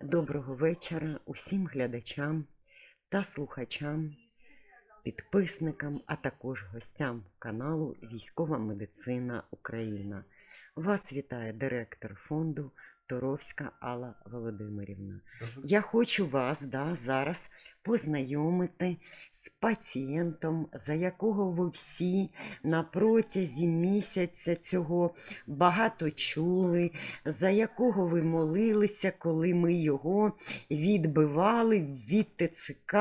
Доброго вечора усім глядачам та слухачам, підписникам, а також гостям каналу Військова медицина Україна. Вас вітає директор фонду Торовська Алла Володимирівна. Я хочу вас да, зараз познайомити з пацієнтом, за якого ви всі на протязі місяця цього багато чули, за якого ви молилися, коли ми його відбивали від ТЦК,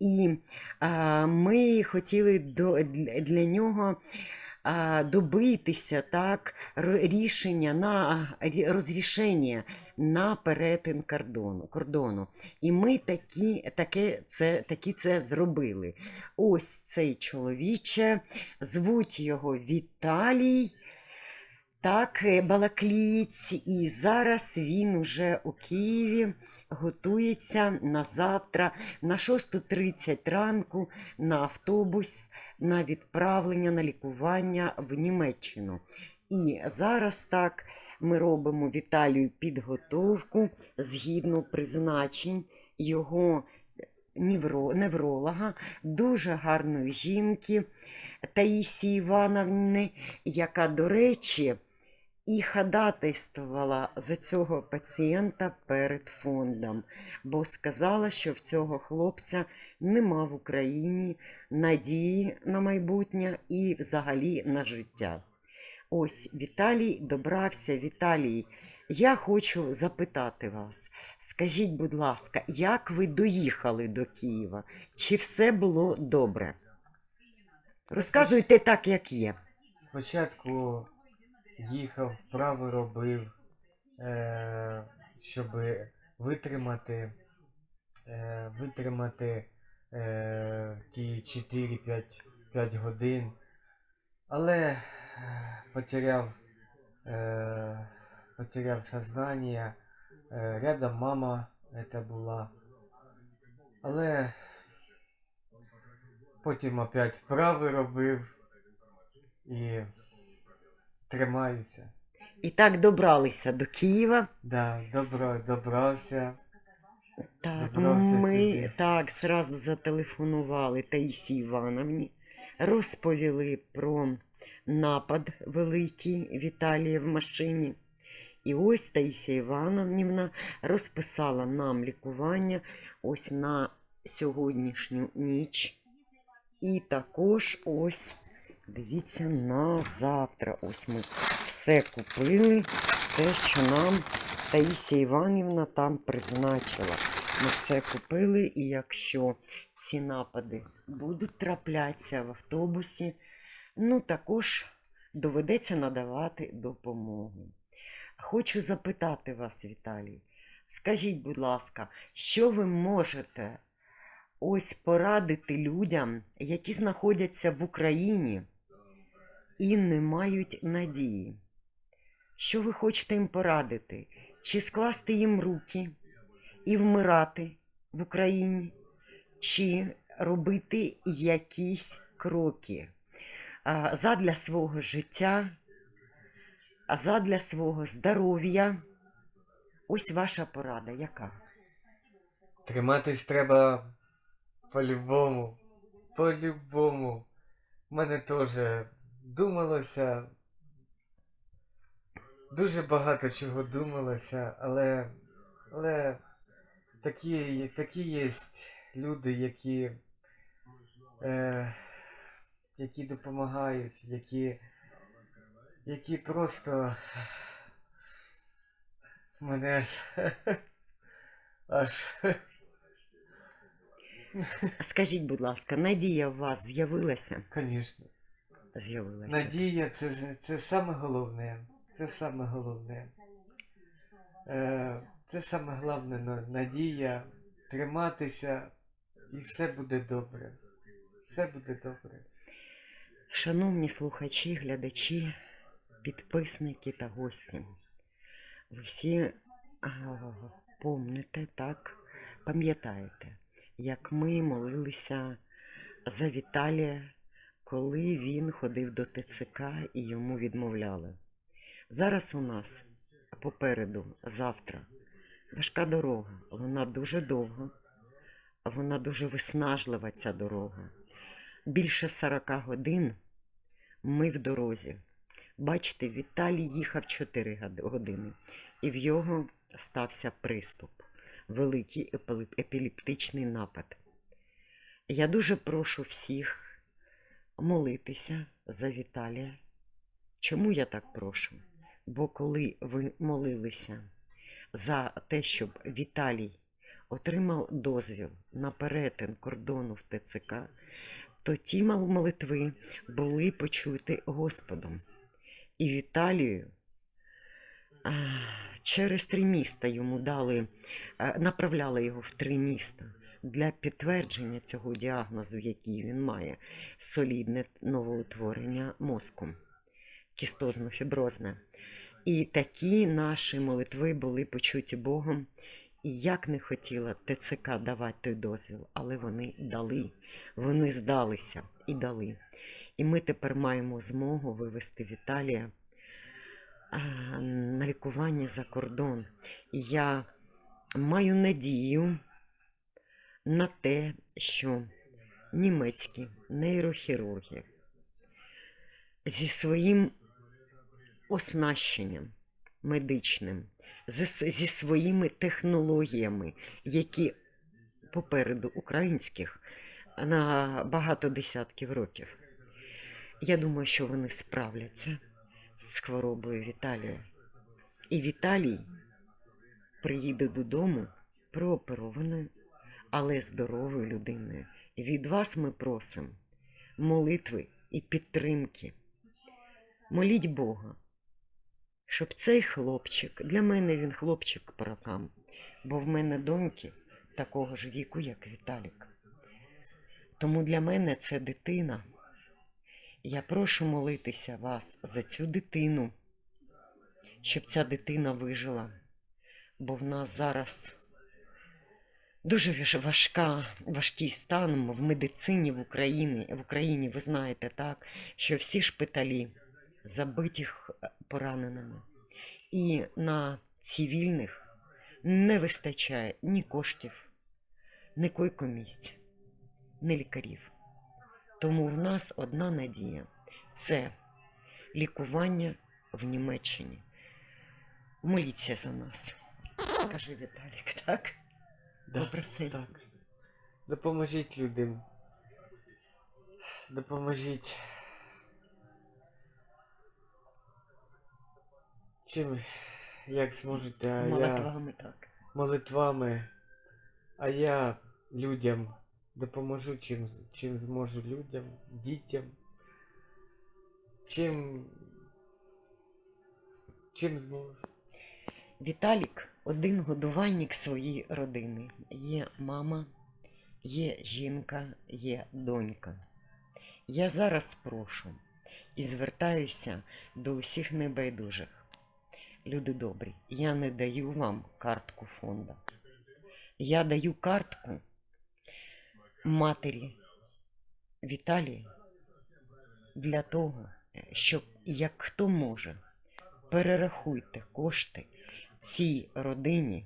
і а, ми хотіли до, для, для нього добитися так, рішення на розрішення на перетин кордону. кордону. І ми такі, таке, це, такі це зробили. Ось цей чоловіче, звуть його Віталій. Так, е, балаклієць, і зараз він уже у Києві готується на завтра на 6.30 ранку на автобус на відправлення на лікування в Німеччину. І зараз так ми робимо Віталію підготовку згідно призначень його невролога, дуже гарної жінки Таїсії Івановни, яка, до речі, і ходатайствувала за цього пацієнта перед фондом, бо сказала, що в цього хлопця нема в Україні надії на майбутнє і взагалі на життя. Ось Віталій добрався. Віталій, я хочу запитати вас. Скажіть, будь ласка, як ви доїхали до Києва? Чи все було добре? Розказуйте так, як є. Спочатку їхав, вправи робив, е, щоб витримати, е, витримати е, ті 4-5 годин. Але е, потеряв, е, потеряв сознание. Е, рядом мама це була. Але потім опять вправи робив і тримаюся. І так добралися до Києва. Да, добро, добрався. Так, Добрався ми сюди. так зразу зателефонували Таїсі Івановні, розповіли про напад великий Віталія в машині. І ось Таїсія Івановнівна розписала нам лікування ось на сьогоднішню ніч. І також ось, дивіться, на завтра. Ось ми все купили, те, що нам Таїсія Іванівна там призначила. Ми все купили, і якщо ці напади будуть траплятися в автобусі, ну також доведеться надавати допомогу. Хочу запитати вас, Віталій, скажіть, будь ласка, що ви можете ось порадити людям, які знаходяться в Україні і не мають надії? Що ви хочете їм порадити? Чи скласти їм руки і вмирати в Україні, чи робити якісь кроки задля свого життя, задля свого здоров'я? Ось ваша порада, яка? Триматись треба по-любому. По-любому. У мене теж думалося. Дуже багато чого думалося, але, але такі, такі є люди, які, е, які допомагають, які, які просто мене аж, аж Скажіть, будь ласка, надія в вас з'явилася? Звісно. З'явилася. Надія це, це саме головне. Це саме головне. Е, це саме головне надія, триматися, і все буде добре. Все буде добре. Шановні слухачі, глядачі, підписники та гості, ви всі а, помните, так, пам'ятаєте, як ми молилися за Віталія, коли він ходив до ТЦК і йому відмовляли. Зараз у нас попереду завтра. Важка дорога, вона дуже довга, вона дуже виснажлива, ця дорога. Більше 40 годин ми в дорозі. Бачите, Віталій їхав 4 години, і в його стався приступ, великий епілеп- епілептичний напад. Я дуже прошу всіх молитися за Віталія. Чому я так прошу? Бо коли ви молилися за те, щоб Віталій отримав дозвіл на перетин кордону в ТЦК, то ті мол- молитви були почуті Господом. І Віталію через три міста йому дали, направляли його в три міста для підтвердження цього діагнозу, який він має солідне новоутворення мозку, кістозно-фіброзне. І такі наші молитви були почуті Богом. І як не хотіла ТЦК давати той дозвіл, але вони дали, вони здалися і дали. І ми тепер маємо змогу вивести Віталія на лікування за кордон. І я маю надію на те, що німецькі нейрохірурги зі своїм оснащенням медичним, зі, своїми технологіями, які попереду українських на багато десятків років. Я думаю, що вони справляться з хворобою Віталія. І Віталій приїде додому прооперованою, але здоровою людиною. І від вас ми просимо молитви і підтримки. Моліть Бога, щоб цей хлопчик, для мене він хлопчик по бо в мене доньки такого ж віку, як Віталік. Тому для мене це дитина. Я прошу молитися вас за цю дитину, щоб ця дитина вижила, бо в нас зараз дуже важка, важкий стан в медицині в Україні. В Україні ви знаєте так, що всі шпиталі забиті пораненими. І на цивільних не вистачає ні коштів, ні койкомісць, ні лікарів. Тому в нас одна надія це лікування в Німеччині. Моліться за нас. Скажи, Віталік, так? Попроси. Так. Допоможіть людям. Допоможіть. Чим, як зможете, а я так. молитвами, а я людям допоможу, чим, чим зможу людям, дітям. Чим. Чим зможу. Віталік один годувальник своєї родини. Є мама, є жінка, є донька. Я зараз прошу і звертаюся до усіх небайдужих. Люди добрі, я не даю вам картку фонда. Я даю картку матері Віталії для того, щоб як хто може, перерахуйте кошти цій родині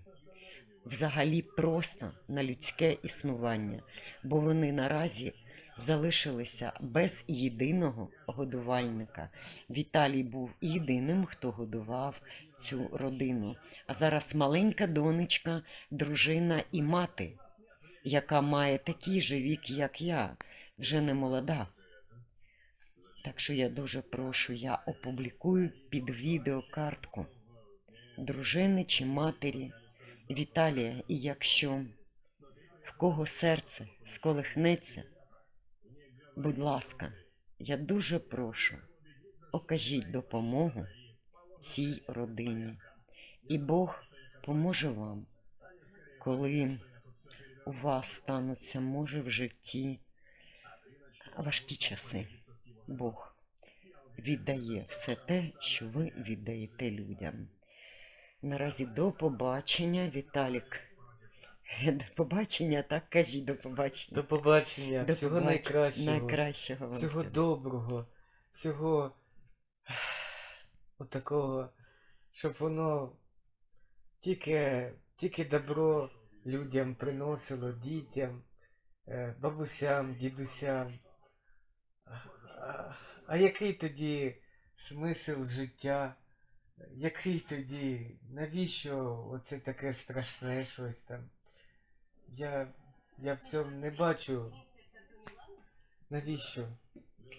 взагалі просто на людське існування, бо вони наразі залишилися без єдиного годувальника. Віталій був єдиним, хто годував цю родину. А зараз маленька донечка, дружина і мати, яка має такий же вік, як я, вже не молода. Так що я дуже прошу, я опублікую під відео картку дружини чи матері Віталія. І якщо в кого серце сколихнеться, будь ласка, я дуже прошу, окажіть допомогу цій родині. І Бог поможе вам, коли у вас стануться, може, в житті важкі часи. Бог віддає все те, що ви віддаєте людям. Наразі до побачення, Віталік. До побачення, так кажіть, до побачення. До побачення. До всього побачення. найкращого. Найкращого вам. Всього всього. доброго, всього отакого, щоб воно тільки, тільки добро людям приносило, дітям, е, бабусям, дідусям. А який тоді смисл життя? Який тоді? Навіщо оце таке страшне щось там? Я, я в цьому не бачу. Навіщо?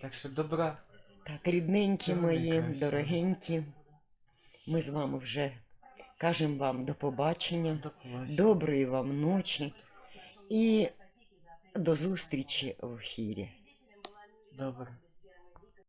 Так що добра. Так, рідненькі мої, дорогенькі, ми з вами вже кажемо вам до побачення, До побачення. доброї вам ночі і до зустрічі в ефірі. Добре.